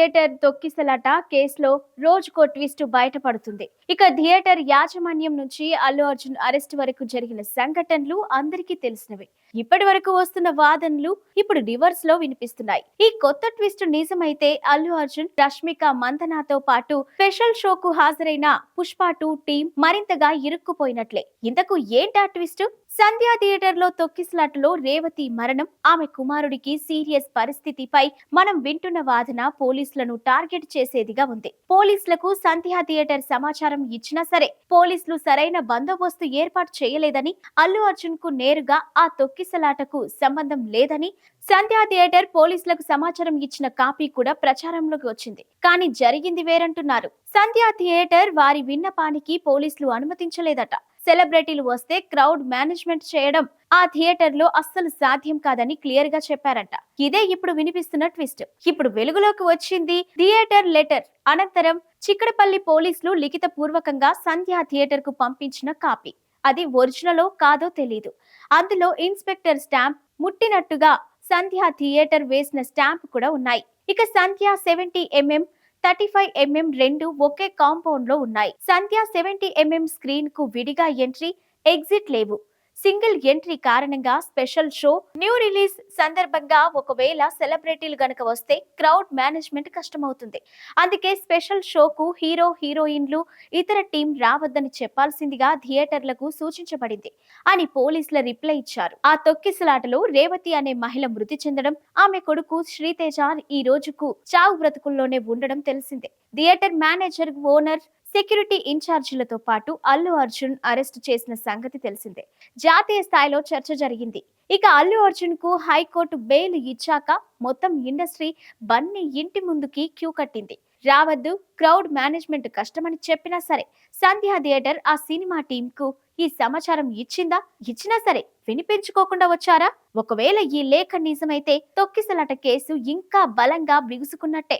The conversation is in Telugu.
థియేటర్ తొక్కిసలాట కేసులో రోజుకో ట్విస్ట్ బయటపడుతుంది. ఇక థియేటర్ యాజమాన్యం నుంచి అల్లు అర్జున్ అరెస్ట్ వరకు జరిగిన సంఘటనలు అందరికీ తెలిసినవే. ఇప్పటి వరకు వస్తున్న వాదనలు ఇప్పుడు రివర్స్లో వినిపిస్తున్నాయి. ఈ కొత్త ట్విస్ట్ నిజమైతే అల్లు అర్జున్ రష్మిక మందనాతో పాటు స్పెషల్ షోకు హాజరైన పుష్ప టూ టీం మరింతగా ఇరుక్కుపోయినట్లే. ఇంతకు ఏంటా ట్విస్ట్? సంధ్యా థియేటర్లో తొక్కిసలాటలో రేవతి మరణం. ఆమె కుమారుడికి సీరియస్ పరిస్థితిపై మనం వింటున్న వాదన పోలీసులను టార్గెట్ చేసేదిగా ఉంది. పోలీసులకు సంధ్యా థియేటర్ సమాచారం ఇచ్చినా సరే పోలీసులు సరైన బందోబస్తు ఏర్పాటు చేయలేదని అల్లు అర్జున్కు నేరుగా ఆ తొక్కిసలాటకు సంబంధం లేదని సంధ్యా థియేటర్ పోలీసులకు సమాచారం ఇచ్చిన కాపీ కూడా ప్రచారంలోకి వచ్చింది. కానీ జరిగింది వేరంటున్నారు. సంధ్యా థియేటర్ వారి విన్నపానికి పోలీసులు అనుమతించలేదట. సెలబ్రిటీలు వస్తే క్రౌడ్ మేనేజ్మెంట్ చేయడం ఆ థియేటర్లో అస్సలు సాధ్యం కాదని క్లియర్గా చెప్పారంట. ఇదే ఇప్పుడు వినిపిస్తున్న ట్విస్ట్. ఇప్పుడు వెలుగులోకి వచ్చింది థియేటర్ లెటర్. అనంతరం చిక్కడపల్లి పోలీసులు లిఖిత పూర్వకంగా సంధ్యా థియేటర్కు పంపించిన కాపీ. అది ఒరిజినలో కాదో తెలీదు. అందులో ఇన్స్పెక్టర్ స్టాంప్ ముట్టినట్టుగా సంధ్యా థియేటర్ వేసిన స్టాంప్ కూడా ఉన్నాయి. ఇక Sandhya seventy MM thirty five MM రెండు ఒకే కాంపౌండ్లో ఉన్నాయి. సంధ్య సెవెంటీ ఎంఎం స్క్రీన్కు విడిగా ఎంట్రీ ఎగ్జిట్ లేవు. సింగిల్ ఎంట్రీ కారణంగా స్పెషల్ షో న్యూ రిలీజ్ సందర్భంగా ఒకవేళ సెలబ్రిటీలు గనక వస్తే క్రౌడ్ మేనేజ్మెంట్ కష్టమవుతుంది. అందుకే స్పెషల్ షోకు హీరో హీరోయిన్లు ఇతర టీం రావద్దని చెప్పాల్సిందిగా థియేటర్లకు సూచించబడింది. అని పోలీసుల రిప్లై ఇచ్చారు. ఆ తొక్కిసలాటలో రేవతి అనే మహిళ మృతి చెందడం ఆమె కొడుకు శ్రీతేజ ఈ రోజుకు చావు బ్రతుకుల్లోనే ఉండడం తెలిసిందే. థియేటర్ మేనేజర్ ఓనర్ సెక్యూరిటీ ఇన్ఛార్జీలతో పాటు అల్లు అర్జున్ అరెస్ట్ చేసిన సంగతి తెలిసిందే. జాతీయ స్థాయిలో చర్చ జరిగింది. ఇక అల్లు అర్జున్కు హైకోర్టు బెయిల్ ఇచ్చాక మొత్తం ఇండస్ట్రీ బన్నీ ఇంటి ముందుకి క్యూ కట్టింది. రావద్దు క్రౌడ్ మేనేజ్మెంట్ కష్టమని చెప్పినా సరే సంధ్యా థియేటర్ ఆ సినిమా టీం కు ఈ సమాచారం ఇచ్చిందా? ఇచ్చినా సరే వినిపించుకోకుండా వచ్చారా? ఒకవేళ ఈ లేఖ నిజమైతే తొక్కిసలాట కేసు ఇంకా బలంగా బిగుసుకున్నట్టే.